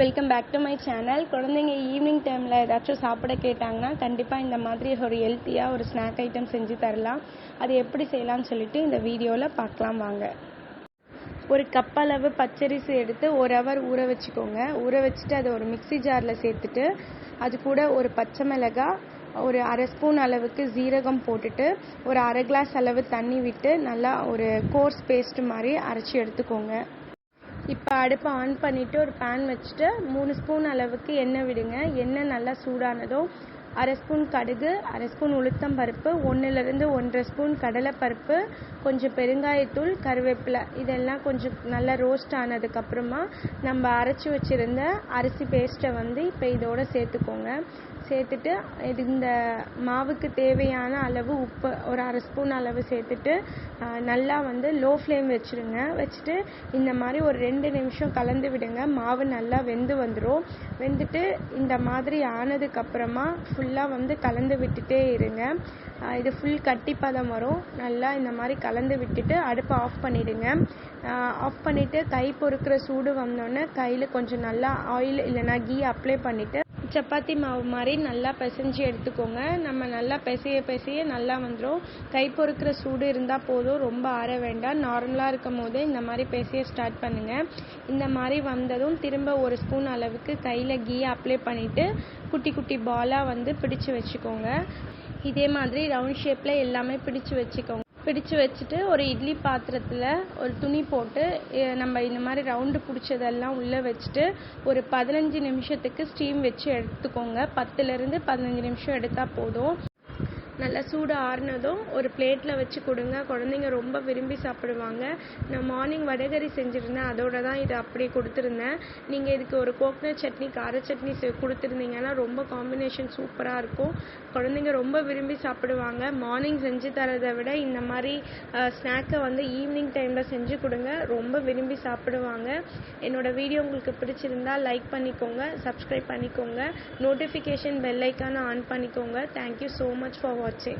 Welcome back to my channel குழந்தைங்க evening டைமில் ஏதாச்சும் சாப்பிட கேட்டாங்கன்னா கண்டிப்பாக இந்த மாதிரி ஒரு ஹெல்த்தியாக ஒரு ஸ்நாக் ஐட்டம் செஞ்சு தரலாம். அது எப்படி செய்யலாம்னு சொல்லிட்டு இந்த வீடியோவில் பார்க்கலாம் வாங்க. ஒரு கப் அளவு பச்சரிசி எடுத்து ஒரு ஹவர் ஊற வச்சுக்கோங்க. ஊற வச்சுட்டு அதை ஒரு மிக்ஸி ஜாரில் சேர்த்துட்டு அது கூட ஒரு பச்சை மிளகாய் ஒரு அரை ஸ்பூன் அளவுக்கு ஜீரகம் போட்டுட்டு ஒரு அரை கிளாஸ் அளவு தண்ணி விட்டு நல்லா ஒரு கோர்ஸ் பேஸ்ட் மாதிரி அரைச்சி எடுத்துக்கோங்க. இப்போ அடுப்பை ஆன் பண்ணிவிட்டு ஒரு பேன் வச்சுட்டு மூணு ஸ்பூன் அளவுக்கு எண்ணெய் விடுங்க. எண்ணெய் நல்லா சூடானதும் அரை ஸ்பூன் கடுகு அரை ஸ்பூன் உளுத்தம் பருப்பு ஒன்றுலேருந்து ஒன்றரை ஸ்பூன் கடலைப்பருப்பு கொஞ்சம் பெருங்காயத்தூள் கருவேப்பிலை. இதெல்லாம் கொஞ்சம் நல்லா ரோஸ்ட் ஆனதுக்கப்புறமா நம்ம அரைச்சி வச்சுருந்த அரிசி பேஸ்ட்டை வந்து இப்போ இதோடு சேர்த்துக்கோங்க. சேர்த்துட்டு இது இந்த மாவுக்கு தேவையான அளவு உப்பு ஒரு அரை ஸ்பூன் அளவு சேர்த்துட்டு நல்லா வந்து லோ ஃப்ளேம் வச்சுருங்க. வச்சுட்டு இந்த மாதிரி ஒரு ரெண்டு நிமிஷம் கலந்து விடுங்க. மாவு நல்லா வெந்து வந்துடும் வெந்துட்டு இந்த மாதிரி ஆனதுக்கப்புறமா ஃபுல்லாக வந்து கலந்து விட்டுட்டே இருங்க. இது ஃபுல் கட்டி பதம் வரும். நல்லா இந்த மாதிரி கலந்து விட்டுட்டு அடுப்பை ஆஃப் பண்ணிவிடுங்க ஆஃப் பண்ணிவிட்டு கை பொறுக்கிற சூடு வந்தோடனே கையில் கொஞ்சம் நல்லா ஆயில் இல்லைனா கீ அப்ளை பண்ணிவிட்டு சப்பாத்தி மாவு மாதிரி நல்லா பிசைஞ்சு எடுத்துக்கோங்க. நம்ம நல்லா பிசைய பிசைய நல்லா வந்துடும் கை பொறுக்கிற சூடு இருந்தால் போதும். ரொம்ப ஆற வேண்டாம். நார்மலாக இருக்கும் போதே இந்த மாதிரி பிசைய ஸ்டார்ட் பண்ணுங்கள் இந்த மாதிரி வந்ததும் திரும்ப ஒரு ஸ்பூன் அளவுக்கு கையில் கீ அப்ளை பண்ணிவிட்டு குட்டி குட்டி பாலாக வந்து பிடிச்சு வச்சுக்கோங்க. இதே மாதிரி ரவுண்ட் ஷேப்பில் எல்லாமே பிடிச்சு வச்சுக்கோங்க. பிடிச்சு வச்சுட்டு ஒரு இட்லி பாத்திரத்தில் ஒரு துணி போட்டு நம்ம இந்த மாதிரி ரவுண்டு பிடிச்சதெல்லாம் உள்ளே வச்சுட்டு ஒரு பதினஞ்சு நிமிஷத்துக்கு ஸ்டீம் வச்சு எடுத்துக்கோங்க. பத்துலேருந்து பதினஞ்சு நிமிஷம் எடுத்தால் போதும். நல்லா சூடு ஆறினதும் ஒரு பிளேட்டில் வச்சு கொடுங்க. குழந்தைங்க ரொம்ப விரும்பி சாப்பிடுவாங்க. நான் மார்னிங் வடகரி செஞ்சுருந்தேன். அதோட தான் இதை அப்படியே கொடுத்துருந்தேன். நீங்கள் இதுக்கு ஒரு கோக்னட் சட்னி கார சட்னி கொடுத்துருந்தீங்கன்னா ரொம்ப காம்பினேஷன் சூப்பராக இருக்கும். குழந்தைங்க ரொம்ப விரும்பி சாப்பிடுவாங்க. மார்னிங் செஞ்சு தரதை விட இந்த மாதிரி ஸ்நாக்கை வந்து ஈவினிங் டைமில் செஞ்சு கொடுங்க. ரொம்ப விரும்பி சாப்பிடுவாங்க. என்னோடய வீடியோ உங்களுக்கு பிடிச்சிருந்தா லைக் பண்ணிக்கோங்க. சப்ஸ்கிரைப் பண்ணிக்கோங்க. நோட்டிஃபிகேஷன் பெல் ஐக்கானை ஆன் பண்ணிக்கோங்க. Thank you so much for पहुँचे